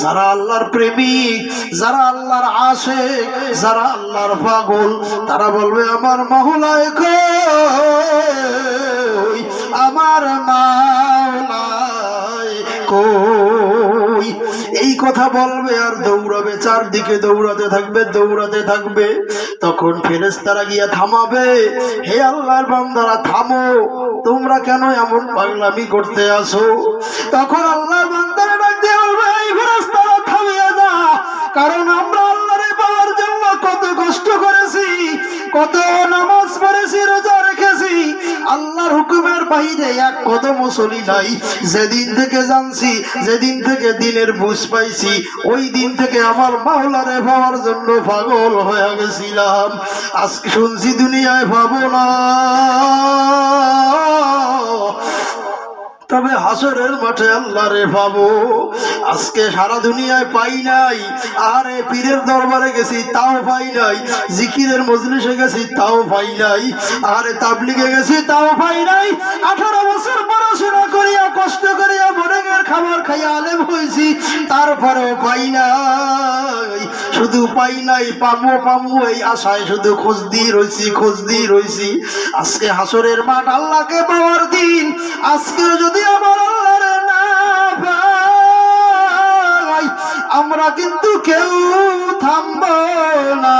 যারা আল্লাহর প্রেমিক, যারা আল্লাহর আসে যারা আল্লাহর পাগল, তারা বলবে, আমার মহলায় কই? আমার কই? এই কথা বলবে আর দৌড়াবে, চারদিকে দৌড়াতে থাকবে দৌড়াতে থাকবে। তখন ফেরেস্তারা গিয়া থামাবে, হে আল্লাহর বান্দারা, থামো। তোমরা কেন এমন পাগলামি করতে আসো? তখন আল্লাহর বান্দারা কারণ আমরা আল্লাহরে পাওয়ার জন্য কত কষ্ট করেছি, কত নামাজ পড়েছি, রোজা রেখেছি। আল্লাহর হুকুমের বাইরে এক কদম চলি নাই। যেদিন থেকে জানছি, যেদিন থেকে দিনের বুঝ পাইছি, ওই দিন থেকে আমার মাওলারে পাওয়ার জন্য পাগল হয়ে গেছিলাম। আজকে শুনছি দুনিয়ায় পাবো না। তবে হাসরের মাঠে আল্লাহ রে পাবো আজকে সারা দুনিয়ায় পাই নাই, আরে পীরের দরবারে গেছি তাও পাই নাই, জিকিরের মজলিসে গেছি তাও পাই নাই, আরে তাবলিগে গেছি তাও পাই নাই, আঠারো বছর পড়াশোনা করিয়া, কষ্ট করিয়া বোর্ডিংয়ের খাবার খাইয়া আলেম হয়েছি, তারপরেও পাই নাই। শুধু পাই নাই, পাবো পামো এই আশায় শুধু খোঁজ দিয়ে রইছি, খোঁজ দিয়ে রইছি। আজকে হাসরের মাঠ আল্লাহকে পাওয়ার দিন, আজকে যদি আমার আল্লাহরে না আমরা কিন্তু কেউ থামব না।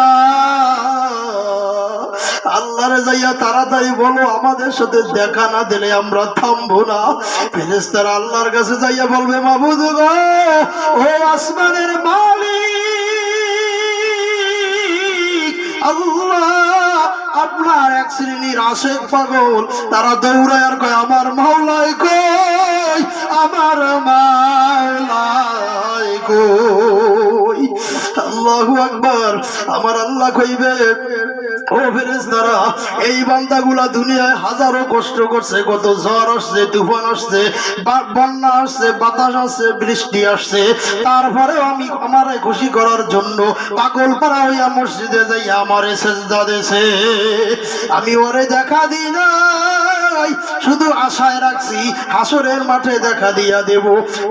আল্লাহরে যাইয়া তাড়াতাড়ি বলো, আমাদের সাথে দেখা না দিলে আমরা থামবো না। ফেরেস্তারা আল্লাহর কাছে যাইয়া বলবে মাবুদ ও আসমানের মালিক শ্রেণির আশেক পাগল তারা দৌড়ায় আর কয় আমার মাওলায় কয় আমার মাওলায় আমার আল্লাহ কইবে, ও ফেরেশতারা, এই বান্দাগুলা দুনিয়ায় হাজারো কষ্ট করছে, কত ঝড় আসছে, তুফান আসছে বন্যা আসছে, বাতাস আসছে, বৃষ্টি আসছে। তারপরেও আমি আমারে খুশি করার জন্য পাগল পাড়া হইয়া মসজিদে যাই আমারে সেজদা দেছে আমি ওরে দেখা দিই না শুধু আশায় রাখছি, হাসরের মাঠে দেখা দিয়া দেব।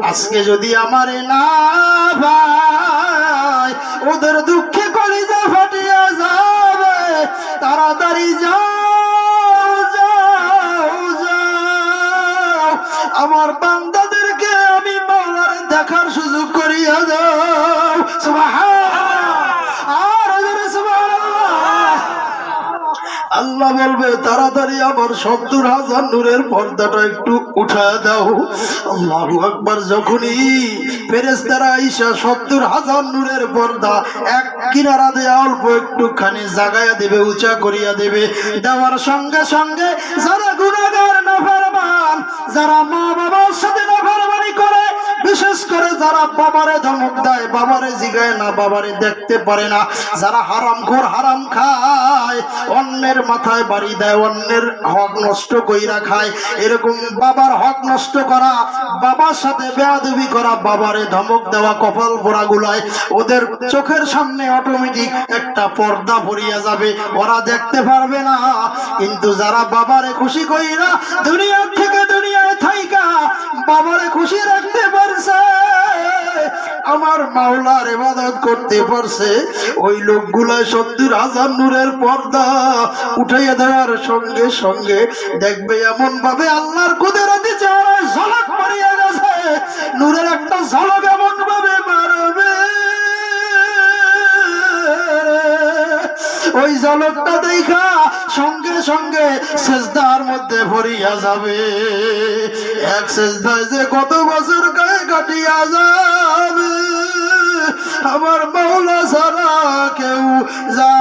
আজকে যদি আমারে না ভাই ওদের দুঃখে তাড়াতাড়ি যাও যাও যাও। আমার বান্দাদেরকে আল্লাহ বলবে, তাড়াতাড়ি আমার সত্তর হাজার নূরের পর্দাটা একটু উঠায় দাও। আল্লাহ আকবার, যখনই ফেরেস্তারা আইসা সত্তর হাজার নূরের পর্দা এক কিনারা দিয়ে অল্প একটুখানি জাগাইয়া দেবে, উঁচা করিয়া দেবে, দেওয়ার সঙ্গে সঙ্গে যারা গুণাগার নাফারমান, যারা মা বাবার সাথে নাফারমানি করে, বিশেষ করে যারা বাবারে ধমক দেয়, বাবারে জিগায় না, বাবারে দেখতে পারে না, যারা হারাম ঘোর হারাম খায় অন্যের মাথায় বাড়ি দেয়, অন্যের হক নষ্ট কইরা খায়। এরকম বাবার হক নষ্ট করা, বাবার সাথে বেয়াদবি করা, বাবারে ধমক দেওয়া, কপাল পোড়া গুলায়, ওদের চোখের সামনে অটোমেটিক একটা পর্দা ভরিয়া যাবে। ওরা দেখতে পারবে না। কিন্তু যারা বাবারে খুশি কইরা দুনিয়া থেকে দুনিয়ায় থাইকা, বাবারে খুশি রাখতে পারছে। আমার মাওলার ইবাদত করতে পারছে, ওই লোকগুলা সত্তর হাজার নূরের পর্দা উঠাইয়া দেওয়ার সঙ্গে সঙ্গে দেখবে এমন ভাবে আল্লাহর চেহারা ঝলক মারিয়া গেছে। নূরের একটা ঝলক এমন ভাবে মারবে। ওই ঝলকটা দেখা সঙ্গে সঙ্গে সেজদার মধ্যে ভরিয়া যাবে। এক সেজদায় যে কত বছর কাটিয়া যাবে আমার মৌলা ছাড়া কেউ জানে